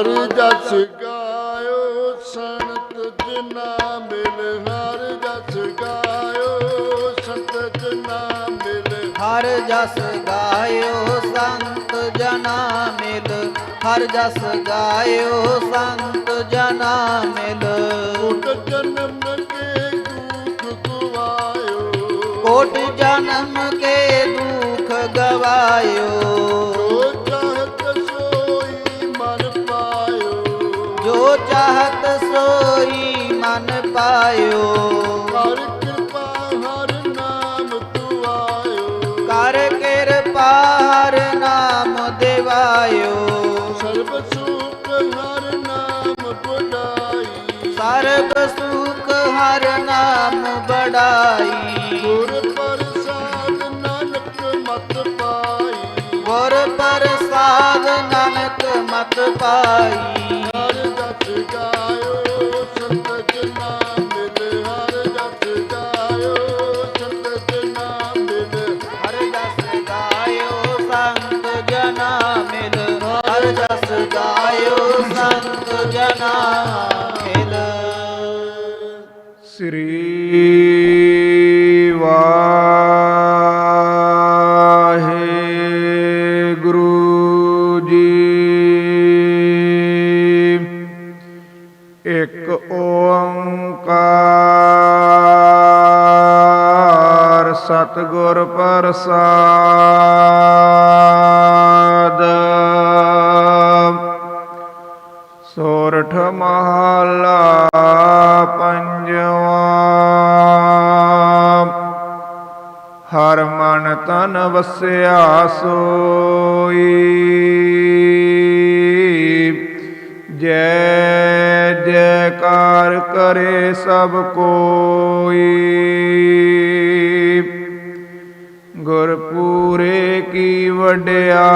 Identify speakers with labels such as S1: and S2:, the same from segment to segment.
S1: ਹਰ ਜਸ ਗਾਇਓ ਸੰਤ ਜਨਾ ਮਿਲ ਹਰ ਜਸ ਗਾਇਓ ਸੰਤ ਜਨਾ ਮਿਲ।
S2: ਹਰ ਜਸ ਗਾਇਓ ਸੰਤ ਜਨਾ ਮਿਲ। ਹਰ ਜਸ ਗਾਇਓ ਸੰਤ ਜਨਾ ਮਿਲ।
S1: ਕੋਟ ਜਨਮ ਕੇ ਦੁਖ ਗਵਾਇਓ।
S2: ਕੋਟ ਜਨਮ ਕੇ ਦੁਖ ਗਵਾਇਓ।
S1: ਪਾਇਓ ਹਰ ਕਿਰਪਾ ਹਰ ਨਾਮ ਤੁਆਇਓ
S2: ਕਰ ਕਿਰਪਾ ਹਰ ਨਾਮ ਦਿਵਾਇਓ
S1: ਸਰਬ ਸੁਖ ਹਰ ਨਾਮ ਬੁਲਾਈ
S2: ਸਰਬ ਸੁਖ ਹਰ ਨਾਮ ਬੜਾਈ
S1: ਗੁਰ ਪ੍ਰਸਾਦ ਨਾਨਕ ਮਤ ਪਾਈ।
S2: ਗੁਰ ਪ੍ਰਸਾਦ ਨਾਨਕ ਮਤ ਪਾਈ।
S1: ਸੰਤ
S3: ਸ੍ਰੀ ਵਾਹਿਗੁਰੂ ਜੀ। ਇੱਕ ਓੰਕਾਰ ਸਤਿਗੁਰ ਪ੍ਰਸਾਦ। ਸੋਰਠ ਮਹਲਾ ਪੰਜਵਾ। ਹਰ ਮਨ ਤਨ ਵਸਿਆ ਸੋਈ। ਜੈ ਜੈਕਾਰ ਕਰੇ ਸਭ ਕੋਈ। ਗੁਰਪੂਰੇ ਕੀ ਵਡਿਆ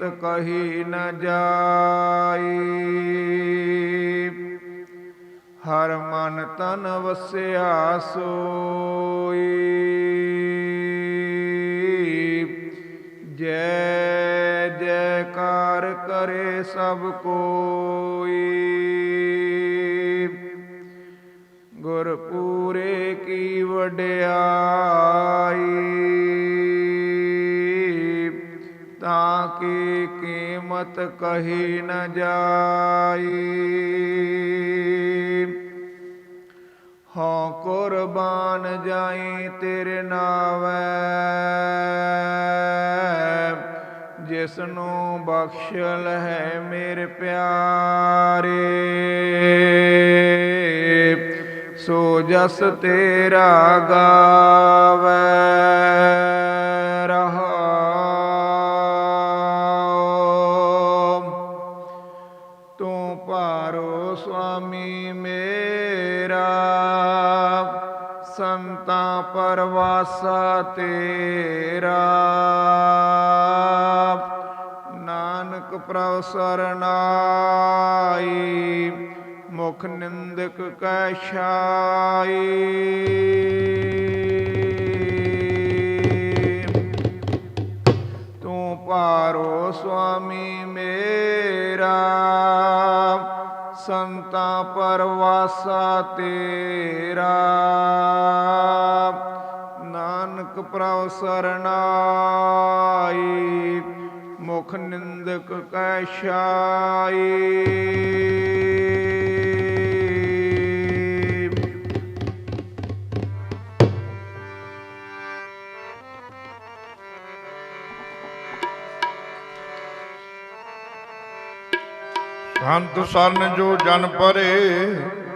S3: ਕੀਮਤ ਕਹੀ ਨ ਜਾਈ। ਹਰ ਮਨ ਤਨ ਵਸਿਆ ਸੋਈ। ਜੈ ਜੈਕਾਰ ਕਰੇ ਸਭ ਕੋ। ਤਾਂ ਕੀ ਕੀਮਤ ਕਹੀ ਨ ਜਾਈ? ਹਉ ਕੁਰਬਾਨ ਜਾਈ ਤੇਰੇ ਨਾਵੈ ਜਿਸ ਨੂੰ ਬਖਸ਼ਲ ਹੈ ਮੇਰੇ ਪਿਆਰੇ। ਸੋ ਜਸ ਤੇਰਾ ਗਾਵੈ। ਸੰਤਾਂ ਪਰਵਾਸਾ ਤੇਰਾ। ਨਾਨਕ ਪ੍ਰਭ ਸਰਨਾਈ ਮੁਖ ਨਿੰਦਕ ਕੈ ਛਾਈ। ਸੰਤਾਂ ਪਰਵਾਸਾ ਤੇਰਾ। ਨਾਨਕ ਪ੍ਰਭ ਸਰਨਾਈ ਮੁਖ ਨਿੰਦਕ ਕੈ ਛਾਈ।
S1: ਹੰਤ ਸਰਨ ਜੋ ਜਨ ਪਰੇ